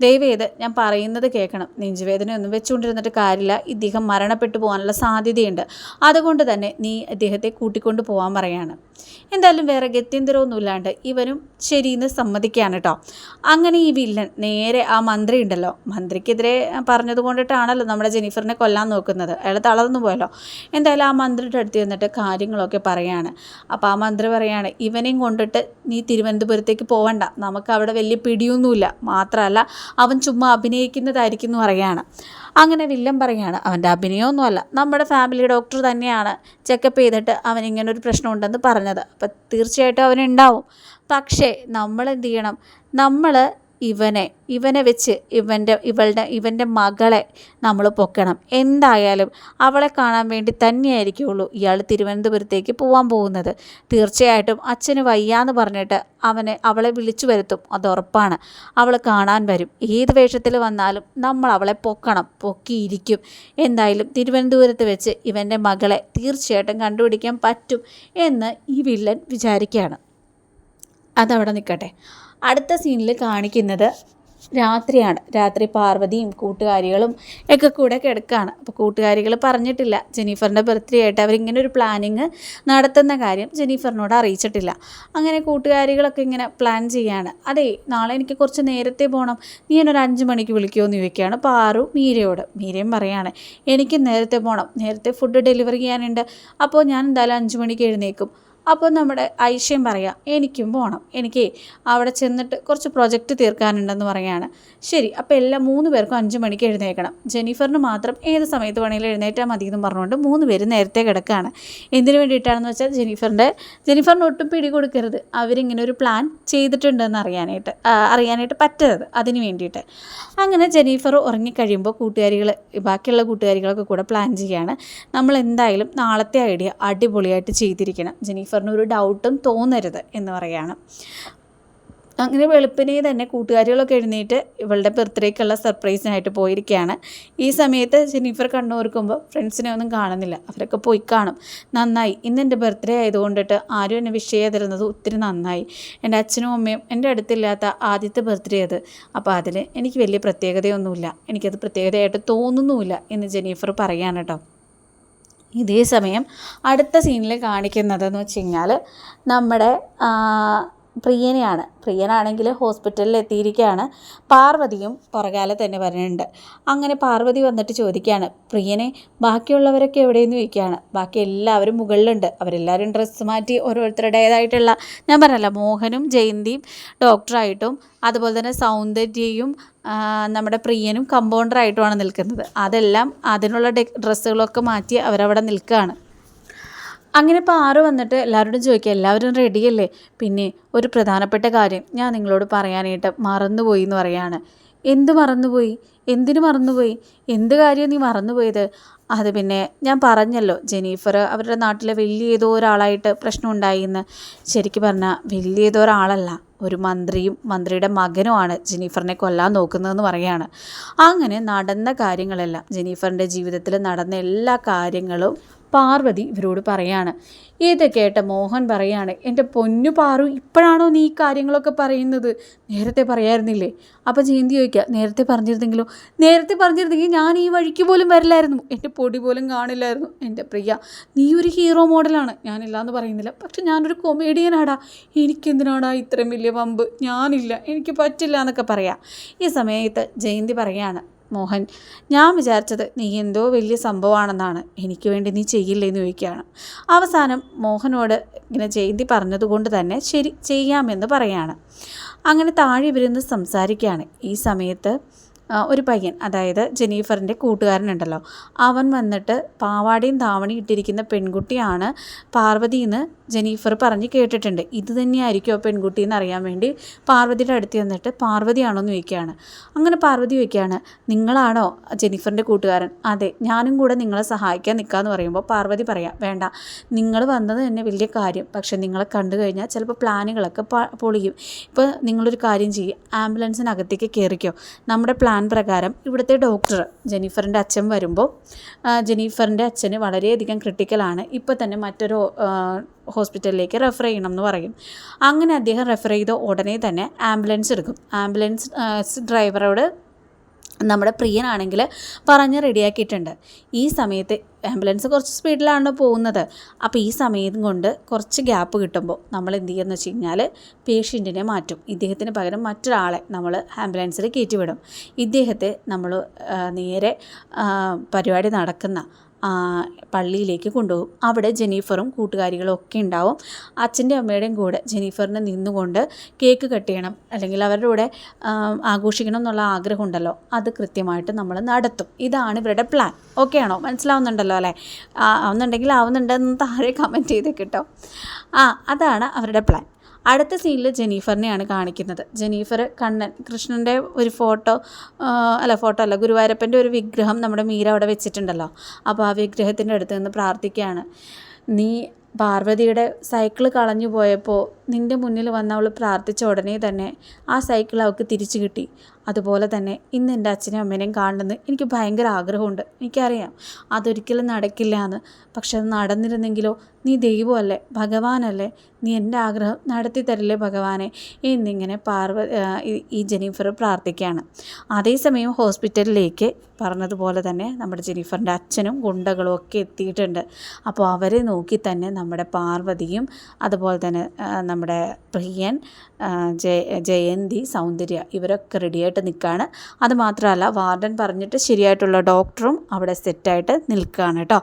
ദയവേത് ഞാൻ പറയുന്നത് കേൾക്കണം. നെഞ്ചുവേദനയൊന്നും വെച്ചുകൊണ്ടിരുന്നിട്ട് കാര്യമില്ല. ഇദ്ദേഹം മരണപ്പെട്ടു പോകാനുള്ള സാധ്യതയുണ്ട്. അതുകൊണ്ട് തന്നെ നീ അദ്ദേഹത്തെ കൂട്ടിക്കൊണ്ട് പോകാൻ പറയാണ്. എന്തായാലും വേറെ ഗത്യന്തരമൊന്നുമില്ലാണ്ട് ഇവനും ശരിയെന്ന് സമ്മതിക്കുകയാണ് കേട്ടോ. അങ്ങനെ ഈ വില്ലൻ നേരെ ആ മന്ത്രി ഉണ്ടല്ലോ. മന്ത്രിക്കെതിരെ പറഞ്ഞത് കൊണ്ടിട്ടാണല്ലോ നമ്മുടെ ജെനിഫറിനെ കൊല്ലാൻ നോക്കുന്നത്. അയാൾ തളർന്നു പോയല്ലോ. എന്തായാലും ആ മന്ത്രിയുടെ അടുത്ത് ചെന്നിട്ട് കാര്യങ്ങളൊക്കെ പറയാണ്. അപ്പോൾ ആ മന്ത്രി പറയാണ് ഇവനെയും കൊണ്ടിട്ട് നീ തിരുവനന്തപുരത്തേക്ക് പോവണ്ട. നമുക്ക് അവിടെ വലിയ പിടിയൊന്നുമില്ല. മാത്രമല്ല അവൻ ചുമ്മാ അഭിനയിക്കുന്നതായിരിക്കും എന്ന് പറയുകയാണ്. അങ്ങനെ വില്ലൻ പറയുകയാണ് അവന്റെ അഭിനയമൊന്നുമല്ല നമ്മുടെ ഫാമിലി ഡോക്ടർ തന്നെയാണ് ചെക്കപ്പ് ചെയ്തിട്ട് അവൻ ഇങ്ങനെ ഒരു പ്രശ്നമുണ്ടെന്ന് പറഞ്ഞത്. അപ്പം തീർച്ചയായിട്ടും അവനുണ്ടാവും. പക്ഷേ നമ്മൾ എന്ത് ചെയ്യണം? നമ്മൾ ഇവനെ ഇവനെ വെച്ച് ഇവന്റെ ഇവളുടെ ഇവന്റെ മകളെ നമ്മൾ പൊക്കണം. എന്തായാലും അവളെ കാണാൻ വേണ്ടി തന്നെയായിരിക്കുള്ളൂ ഇയാൾ തിരുവനന്തപുരത്തേക്ക് പോകാൻ പോകുന്നത്. തീർച്ചയായിട്ടും അച്ഛന് വയ്യാന്ന് പറഞ്ഞിട്ട് അവനെ അവളെ വിളിച്ചു വരുത്തും. അത് ഉറപ്പാണ്. അവൾ കാണാൻ വരും. ഏത് വേഷത്തിൽ വന്നാലും നമ്മൾ അവളെ പൊക്കണം പൊക്കിയിരിക്കും. എന്തായാലും തിരുവനന്തപുരത്ത് വെച്ച് ഇവന്റെ മകളെ തീർച്ചയായിട്ടും കണ്ടുപിടിക്കാൻ പറ്റും എന്ന് ഈ വില്ലൻ വിചാരിക്കുകയാണ്. അതവിടെ നിൽക്കട്ടെ. അടുത്ത സീനിൽ കാണിക്കുന്നത് രാത്രിയാണ്. രാത്രി പാർവതിയും കൂട്ടുകാരികളും ഒക്കെ കൂടെ കിടക്കുകയാണ് അപ്പോൾ കൂട്ടുകാരികൾ പറഞ്ഞിട്ടില്ല ജെനീഫറിന്റെ ബർത്ത്ഡേ ആയിട്ട് അവരിങ്ങനെ ഒരു പ്ലാനിങ് നടത്തുന്ന കാര്യം ജെനീഫറിനോട് അറിയിച്ചിട്ടില്ല. അങ്ങനെ കൂട്ടുകാരികളൊക്കെ ഇങ്ങനെ പ്ലാൻ ചെയ്യാണ്. അതെ നാളെ എനിക്ക് കുറച്ച് നേരത്തെ പോകണം നീ എന്നെ ഒരു അഞ്ച് മണിക്ക് വിളിക്കുമോ എന്ന് ചോദിക്കുകയാണ് പാറു മീരയോട്. മീരയും പറയാണ് എനിക്ക് നേരത്തെ പോകണം നേരത്തെ ഫുഡ് ഡെലിവറി ചെയ്യാനുണ്ട്. അപ്പോൾ ഞാൻ എന്തായാലും അഞ്ച് മണിക്ക് എഴുന്നേക്കും. അപ്പോൾ നമ്മുടെ ഐശ്യം പറയാം എനിക്കും പോകണം എനിക്ക് അവിടെ ചെന്നിട്ട് കുറച്ച് പ്രൊജക്റ്റ് തീർക്കാനുണ്ടെന്ന് പറയാണ്. ശരി അപ്പോൾ എല്ലാ മൂന്ന് പേർക്കും അഞ്ച് മണിക്ക് എഴുന്നേൽക്കണം. ജെനിഫറിന് മാത്രം ഏത് സമയത്ത് വേണമെങ്കിലും എഴുന്നേറ്റാൽ മതി എന്ന് പറഞ്ഞുകൊണ്ട് മൂന്ന് പേര് നേരത്തെ കിടക്കുകയാണ് എന്തിനു വേണ്ടിയിട്ടാണെന്ന് വെച്ചാൽ ജെനിഫറിന്റെ ജെനിഫറിന് ഒട്ടും പിടി കൊടുക്കരുത്. അവരിങ്ങനെ ഒരു പ്ലാൻ ചെയ്തിട്ടുണ്ടെന്ന് അറിയാനായിട്ട് അറിയാനായിട്ട് പറ്റരുത് അതിന് വേണ്ടിയിട്ട്. അങ്ങനെ ജെനീഫർ ഉറങ്ങിക്കഴിയുമ്പോൾ കൂട്ടുകാരികൾ ബാക്കിയുള്ള കൂട്ടുകാരികളൊക്കെ കൂടെ പ്ലാൻ ചെയ്യുകയാണ് നമ്മൾ എന്തായാലും നാളത്തെ ഐഡിയ അടിപൊളിയായിട്ട് ചെയ്തിരിക്കണം. ജെനീഫർ ജെന്നിഫറിന് ഒരു ഡൗട്ടും തോന്നരുത് എന്ന് പറയുകയാണ്. അങ്ങനെ വെളുപ്പിനെ തന്നെ കൂട്ടുകാരികളൊക്കെ എഴുന്നേറ്റ് ഇവളുടെ ബർത്ത്ഡേക്കുള്ള സർപ്രൈസിനായിട്ട് പോയിരിക്കുകയാണ്. ഈ സമയത്ത് ജെന്നിഫർ കണ്ണൂർക്കുമ്പോൾ ഫ്രണ്ട്സിനെ ഒന്നും കാണുന്നില്ല. അവരൊക്കെ പോയി കാണും. നന്നായി. ഇന്ന് എന്റെ ബർത്ത്ഡേ ആയതുകൊണ്ടിട്ട് ആരും എന്നെ വിഷ് ചെയ്തിരുന്നത് ഒത്തിരി നന്നായി. എന്റെ അച്ഛനും അമ്മയും എന്റെ അടുത്തില്ലാത്ത ആദ്യത്തെ ബർത്ത്ഡേ അത്. അപ്പോൾ അതിൽ എനിക്ക് വലിയ പ്രത്യേകതയൊന്നുമില്ല. എനിക്കത് പ്രത്യേകതയായിട്ട് തോന്നുന്നുമില്ല എന്ന് ജെന്നിഫർ പറയാണ് കേട്ടോ. ഇതേ സമയം അടുത്ത സീനിൽ കാണിക്കുന്നതെന്ന് വെച്ച് കഴിഞ്ഞാൽ നമ്മുടെ പ്രിയനെയാണ്. പ്രിയനാണെങ്കിൽ ഹോസ്പിറ്റലിൽ എത്തിയിരിക്കുകയാണ്. പാർവതിയും പുറകാലെ തന്നെ വരുന്നുണ്ട് അങ്ങനെ പാർവതി വന്നിട്ട് ചോദിക്കുകയാണ് പ്രിയനെ ബാക്കിയുള്ളവരൊക്കെ എവിടെയെന്ന് ചോദിക്കുകയാണ്. ബാക്കി എല്ലാവരും മുകളിലുണ്ട്. അവരെല്ലാവരും ഡ്രസ്സ് മാറ്റി ഓരോരുത്തരുടേതായിട്ടുള്ള ഞാൻ പറഞ്ഞല്ല മോഹനും ജയന്തിയും ഡോക്ടറായിട്ടും അതുപോലെ തന്നെ സൗന്ദര്യയും നമ്മുടെ പ്രിയനും കമ്പൗണ്ടറായിട്ടുമാണ് നിൽക്കുന്നത്. അതെല്ലാം അതിനുള്ള ഡ്രസ്സുകളൊക്കെ മാറ്റി അവരവിടെ നിൽക്കുകയാണ്. അങ്ങനെ ഇപ്പോൾ ആറ് വന്നിട്ട് എല്ലാവരോടും ചോദിക്കുക എല്ലാവരും റെഡിയല്ലേ പിന്നെ ഒരു പ്രധാനപ്പെട്ട കാര്യം ഞാൻ നിങ്ങളോട് പറയാനായിട്ട് മറന്നുപോയി എന്ന് പറയാണ്. എന്ത് മറന്നുപോയി? എന്തിനു മറന്നുപോയി? എന്ത് കാര്യം നീ മറന്നുപോയത്? അത് പിന്നെ ഞാൻ പറഞ്ഞല്ലോ ജെനീഫർ അവരുടെ നാട്ടിലെ വലിയ ഏതോ ഒരാളായിട്ട് പ്രശ്നം ഉണ്ടായിന്ന് ശരിക്കും പറഞ്ഞാൽ വലിയ ഏതോ ഒരാളല്ല ഒരു മന്ത്രിയും മന്ത്രിയുടെ മകനുമാണ് ജെനീഫറിനെ കൊല്ലാൻ നോക്കുന്നതെന്ന് പറയാണ്. അങ്ങനെ നടന്ന കാര്യങ്ങളെല്ലാം ജെനീഫറിന്റെ ജീവിതത്തിൽ നടന്ന എല്ലാ കാര്യങ്ങളും പാർവതി ഇവരോട് പറയാണ്. ഇത് കേട്ട മോഹൻ പറയാണ് എന്റെ പൊന്നു പാറു ഇപ്പോഴാണോ നീ ഈ കാര്യങ്ങളൊക്കെ പറയുന്നത്? നേരത്തെ പറയായിരുന്നില്ലേ. അപ്പം ജയന്തി ചോദിക്കുക നേരത്തെ പറഞ്ഞിരുന്നെങ്കിലോ? നേരത്തെ പറഞ്ഞിരുന്നെങ്കിൽ ഞാൻ ഈ വഴിക്ക് പോലും വരില്ലായിരുന്നു. എന്റെ പൊടി പോലും കാണില്ലായിരുന്നു. എന്റെ പ്രിയ നീ ഒരു ഹീറോ മോഡലാണ്. ഞാനില്ലാന്ന് പറയുന്നില്ല. പക്ഷെ ഞാനൊരു കൊമേഡിയനാടാ. എനിക്കെന്തിനാടാ ഇത്രയും വലിയ വമ്പ്? ഞാനില്ല. എനിക്ക് പറ്റില്ല എന്നൊക്കെ പറയാം. ഈ സമയത്ത് ജയന്തി പറയാണ് മോഹൻ ഞാൻ വിചാരിച്ചത് നീ എന്തോ വലിയ സംഭവമാണെന്നാണ്. എനിക്ക് വേണ്ടി നീ ചെയ്യില്ലേ? എന്ന് ചോദിക്കുകയാണ്. അവസാനം മോഹനോട് ഇങ്ങനെ ജയന്തി പറഞ്ഞതുകൊണ്ട് തന്നെ ശരി ചെയ്യാമെന്ന് പറയാണ്. അങ്ങനെ താഴെ ഇവരിന്ന് സംസാരിക്കുകയാണ്. ഈ സമയത്ത് ഒരു പയ്യൻ അതായത് ജെനീഫറിന്റെ കൂട്ടുകാരനുണ്ടല്ലോ. അവൻ വന്നിട്ട് പാവാടയും താവണിയും ഇട്ടിരിക്കുന്ന പെൺകുട്ടിയാണ് പാർവതി എന്ന് ജെനീഫർ പറഞ്ഞ് കേട്ടിട്ടുണ്ട്. ഇത് തന്നെയായിരിക്കും ആ പെൺകുട്ടി എന്ന് അറിയാൻ വേണ്ടി പാർവതിയുടെ അടുത്ത് വന്നിട്ട് പാർവതിയാണോ എന്ന് ചോദിക്കുകയാണ്. അങ്ങനെ പാർവതി ചോദിക്കുകയാണ് നിങ്ങളാണോ ജെനിഫറിന്റെ കൂട്ടുകാരൻ? അതെ ഞാനും കൂടെ നിങ്ങളെ സഹായിക്കാൻ നിൽക്കാമെന്ന് പറയുമ്പോൾ പാർവതി പറയാം വേണ്ട നിങ്ങൾ വന്നത് തന്നെ വലിയ കാര്യം. പക്ഷെ നിങ്ങളെ കണ്ടു കഴിഞ്ഞാൽ ചിലപ്പോൾ പ്ലാനുകളൊക്കെ പൊളിയും. ഇപ്പോൾ നിങ്ങളൊരു കാര്യം ചെയ്യും ആംബുലൻസിനകത്തേക്ക് കയറിക്കോ. നമ്മുടെ പ്ലാൻ പ്രകാരം ഇവിടുത്തെ ഡോക്ടർ ജെനിഫറിന്റെ അച്ഛൻ വരുമ്പോൾ ജെനിഫറിന്റെ അച്ഛന് വളരെയധികം ക്രിട്ടിക്കലാണ്. ഇപ്പോൾ തന്നെ മറ്റൊരു ഹോസ്പിറ്റലിലേക്ക് റെഫർ ചെയ്യണം എന്ന് പറയും. അങ്ങനെ അദ്ദേഹം റെഫർ ചെയ്ത ഉടനെ തന്നെ ആംബുലൻസ് എടുക്കും. ആംബുലൻസ് ഡ്രൈവറോട് നമ്മുടെ പ്രിയനാണെങ്കിൽ പറഞ്ഞ് റെഡിയാക്കിയിട്ടുണ്ട്. ഈ സമയത്ത് ആംബുലൻസ് കുറച്ച് സ്പീഡിലാണ് പോകുന്നത്. അപ്പോൾ ഈ സമയം കൊണ്ട് കുറച്ച് ഗ്യാപ്പ് കിട്ടുമ്പോൾ നമ്മൾ എന്ത് ചെയ്യുമെന്ന് വെച്ച് കഴിഞ്ഞാൽ പേഷ്യന്റിനെ മാറ്റും. ഇദ്ദേഹത്തിന് പകരം മറ്റൊരാളെ നമ്മൾ ആംബുലൻസിൽ കയറ്റിവിടും. ഇദ്ദേഹത്തെ നമ്മൾ നേരെ പരിപാടി നടക്കുന്ന പള്ളിയിലേക്ക് കൊണ്ടുപോകും. അവിടെ ജെനീഫറും കൂട്ടുകാരികളും ഒക്കെ ഉണ്ടാവും. അച്ഛന്റെ അമ്മയുടെയും കൂടെ ജെനീഫറിനെ നിന്നുകൊണ്ട് കേക്ക് കട്ട് ചെയ്യണം. അല്ലെങ്കിൽ അവരുടെ കൂടെ ആഘോഷിക്കണം എന്നുള്ള ആഗ്രഹം ഉണ്ടല്ലോ. അത് കൃത്യമായിട്ട് നമ്മൾ നടത്തും. ഇതാണ് ഇവരുടെ പ്ലാൻ ഓക്കെ ആണോ? മനസ്സിലാവുന്നുണ്ടല്ലോ അല്ലേ? ആവുന്നുണ്ടെങ്കിൽ ആവുന്നുണ്ടെന്ന് താഴെ കമന്റ് ചെയ്ത് കേട്ടോ ആ അതാണ് അവരുടെ പ്ലാൻ അടുത്ത സീനിൽ ജെനീഫറിനെയാണ് കാണിക്കുന്നത്. ജെനീഫർ കണ്ണൻ കൃഷ്ണന്റെ ഒരു ഫോട്ടോ അല്ല ഫോട്ടോ അല്ല ഗുരുവായൂരപ്പന്റെ ഒരു വിഗ്രഹം നമ്മുടെ മീര അവിടെ വെച്ചിട്ടുണ്ടല്ലോ. അപ്പോൾ ആ വിഗ്രഹത്തിന്റെ അടുത്ത് നിന്ന് പ്രാർത്ഥിക്കുകയാണ്. നീ പാർവതിയുടെ സൈക്കിൾ കളഞ്ഞു പോയപ്പോൾ നിന്റെ മുന്നിൽ വന്ന് അവൾ പ്രാർത്ഥിച്ച ഉടനെ തന്നെ ആ സൈക്കിൾ അവൾക്ക് തിരിച്ചു കിട്ടി. അതുപോലെ തന്നെ ഇന്ന് എന്റെ അച്ഛനെയും അമ്മേനെയും കാണണമെന്ന് എനിക്ക് ഭയങ്കര ആഗ്രഹമുണ്ട്. എനിക്കറിയാം അതൊരിക്കലും നടക്കില്ല എന്ന്. പക്ഷെ അത് നടന്നിരുന്നെങ്കിലോ? നീ ദൈവമല്ലേ? ഭഗവാനല്ലേ? നീ എന്റെ ആഗ്രഹം നടത്തി തരില്ലേ ഭഗവാനെ? എന്നിങ്ങനെ പാർവ ഈ ജെനീഫർ പ്രാർത്ഥിക്കുകയാണ്. അതേസമയം ഹോസ്പിറ്റലിലേക്ക് പറഞ്ഞതുപോലെ തന്നെ നമ്മുടെ ജെനീഫറിന്റെ അച്ഛനും ഗുണ്ടകളും ഒക്കെ എത്തിയിട്ടുണ്ട്. അപ്പോൾ അവരെ നോക്കി തന്നെ നമ്മുടെ പാർവതിയും അതുപോലെ തന്നെ നമ്മുടെ പ്രിയൻ ജയ ജയന്തി സൗന്ദര്യ ഇവരൊക്കെ റെഡിയായിട്ട് നിൽക്കുകയാണ്. അതുമാത്രമല്ല വാർഡൻ പറഞ്ഞിട്ട് ശരിയായിട്ടുള്ള ഡോക്ടറും അവിടെ സെറ്റായിട്ട് നിൽക്കുകയാണ് കേട്ടോ.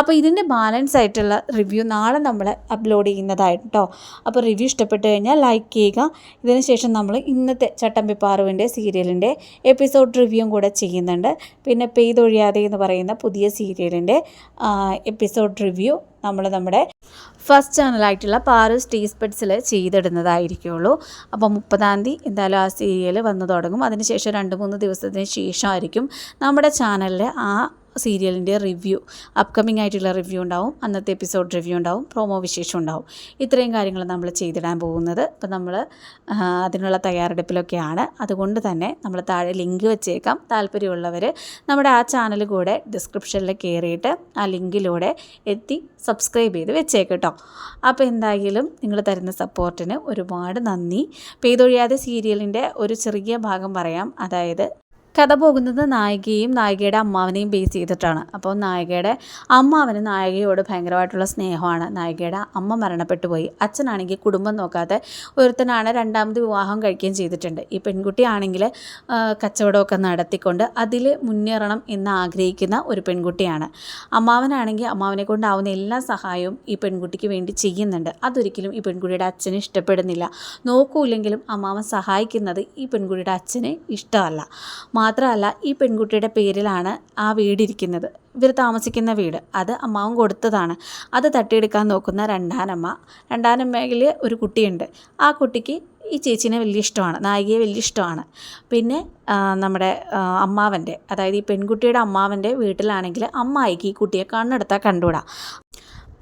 അപ്പോൾ ഇതിന്റെ ബാലൻസ് ആയിട്ടുള്ള റിവ്യൂ നാളെ നമ്മൾ അപ്ലോഡ് ചെയ്യുന്നതായിട്ട്? കേട്ടോ. അപ്പോൾ റിവ്യൂ ഇഷ്ടപ്പെട്ട് കഴിഞ്ഞാൽ ലൈക്ക് ചെയ്യുക. ഇതിന് ശേഷം നമ്മൾ ഇന്നത്തെ ചട്ടമ്പിപ്പാറുവിന്റെ സീരിയലിന്റെ എപ്പിസോഡ് റിവ്യൂവും കൂടെ ചെയ്യുന്നുണ്ട്. പിന്നെ പെയ്തൊഴിയാതെ എന്ന് പറയുന്ന പുതിയ സീരിയലിന്റെ എപ്പിസോഡ് റിവ്യൂ നമ്മൾ നമ്മുടെ ഫസ്റ്റ് ചാനലായിട്ടുള്ള പാറസ് ടീസ്പെഡ്സിൽ ചെയ്തിടുന്നതായിരിക്കുള്ളൂ. അപ്പോൾ മുപ്പതാം തീയതി എന്തായാലും ആ സീരിയൽ വന്നു തുടങ്ങും. അതിനുശേഷം രണ്ട് മൂന്ന് ദിവസത്തിന് ശേഷമായിരിക്കും നമ്മുടെ ചാനലിൽ ആ സീരിയലിന്റെ റിവ്യൂ അപ്കമിങ് ആയിട്ടുള്ള റിവ്യൂ ഉണ്ടാവും അന്നത്തെ എപ്പിസോഡ് റിവ്യൂ ഉണ്ടാവും പ്രൊമോ വിശേഷം ഉണ്ടാവും. ഇത്രയും കാര്യങ്ങൾ നമ്മൾ ചെയ്തിടാൻ പോകുന്നത്. അപ്പം നമ്മൾ അതിനുള്ള തയ്യാറെടുപ്പിലൊക്കെയാണ്. അതുകൊണ്ട് തന്നെ നമ്മൾ താഴെ ലിങ്ക് വെച്ചേക്കാം. താല്പര്യമുള്ളവർ നമ്മുടെ ആ ചാനൽ കൂടെ ഡിസ്ക്രിപ്ഷനിൽ കയറിയിട്ട് ആ ലിങ്കിലൂടെ എത്തി സബ്സ്ക്രൈബ് ചെയ്ത് വെച്ചേക്കട്ടോ അപ്പോൾ എന്തായാലും നിങ്ങൾ തരുന്ന സപ്പോർട്ടിന് ഒരുപാട് നന്ദി. പെയ്തൊഴിയാതെ സീരിയലിന്റെ ഒരു ചെറിയ ഭാഗം പറയാം. അതായത് കഥ പോകുന്നത് നായികയും നായികയുടെ അമ്മാവനെയും ബേസ് ചെയ്തിട്ടാണ്. അപ്പോൾ നായികയുടെ അമ്മാവന് നായികയോട് ഭയങ്കരമായിട്ടുള്ള സ്നേഹമാണ്. നായികയുടെ അമ്മ മരണപ്പെട്ടു പോയി. അച്ഛനാണെങ്കിൽ കുടുംബം നോക്കാതെ ഒരുത്തനാണ് രണ്ടാമത് വിവാഹം കഴിക്കുകയും ചെയ്തിട്ടുണ്ട്. ഈ പെൺകുട്ടിയാണെങ്കിൽ കച്ചവടമൊക്കെ നടത്തിക്കൊണ്ട് അതിൽ മുന്നേറണം എന്ന് ആഗ്രഹിക്കുന്ന ഒരു പെൺകുട്ടിയാണ്. അമ്മാവനാണെങ്കിൽ അമ്മാവനെ കൊണ്ടാവുന്ന എല്ലാ സഹായവും ഈ പെൺകുട്ടിക്ക് വേണ്ടി ചെയ്യുന്നുണ്ട്. അതൊരിക്കലും ഈ പെൺകുട്ടിയുടെ അച്ഛന് ഇഷ്ടപ്പെടുന്നില്ല. നോക്കൂല്ലെങ്കിലും അമ്മാവൻ സഹായിക്കുന്നത് ഈ പെൺകുട്ടിയുടെ അച്ഛന് ഇഷ്ടമല്ല. മാത്രമല്ല ഈ പെൺകുട്ടിയുടെ പേരിലാണ് ആ വീടിരിക്കുന്നത്. ഇവർ താമസിക്കുന്ന വീട്. അത് അമ്മാവൻ കൊടുത്തതാണ്. അത് തട്ടിയെടുക്കാൻ നോക്കുന്ന രണ്ടാനമ്മ. രണ്ടാനമ്മയിൽ ഒരു കുട്ടിയുണ്ട്. ആ കുട്ടിക്ക് ഈ ചേച്ചീനെ വലിയ ഇഷ്ടമാണ്. നായികയെ വലിയ ഇഷ്ടമാണ്. പിന്നെ നമ്മുടെ അമ്മാവന്റെ അതായത് ഈ പെൺകുട്ടിയുടെ അമ്മാവന്റെ വീട്ടിലാണെങ്കിൽ അമ്മായിക്ക് ഈ കുട്ടിയെ കണ്ണെടുത്താൽ കണ്ടുകൂടാ.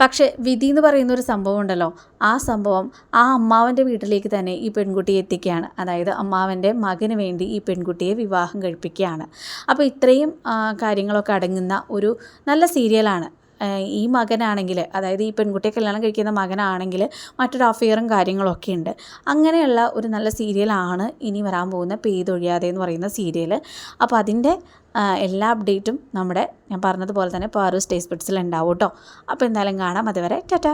പക്ഷേ വിധി എന്ന് പറയുന്ന ഒരു സംഭവം ഉണ്ടല്ലോ ആ സംഭവം ആ അമ്മാവന്റെ വീട്ടിലേക്ക് തന്നെ ഈ പെൺകുട്ടിയെ എത്തിക്കുകയാണ്. അതായത് അമ്മാവന്റെ മകന് വേണ്ടി ഈ പെൺകുട്ടിയെ വിവാഹം കഴിപ്പിക്കുകയാണ്. അപ്പോൾ ഇത്രയും കാര്യങ്ങളൊക്കെ അടങ്ങുന്ന ഒരു നല്ല സീരിയലാണ്. ഈ മകനാണെങ്കിൽ അതായത് ഈ പെൺകുട്ടിയെ കല്യാണം കഴിക്കുന്ന മകനാണെങ്കിൽ മറ്റൊരു അഫെയറും കാര്യങ്ങളൊക്കെ ഉണ്ട്. അങ്ങനെയുള്ള ഒരു നല്ല സീരിയലാണ് ഇനി വരാൻ പോകുന്ന പെയ്തൊഴിയാതെ എന്ന് പറയുന്ന സീരിയൽ അപ്പോൾ അതിന്റെ എല്ലാ അപ്ഡേറ്റും നമ്മുടെ ഞാൻ പറഞ്ഞതുപോലെ തന്നെ പാറു സ്റ്റേസ് പെറ്റ്സിൽ ഉണ്ടാവും കേട്ടോ. അപ്പോൾ എന്തായാലും കാണാം. അതുവരെ ടാറ്റ.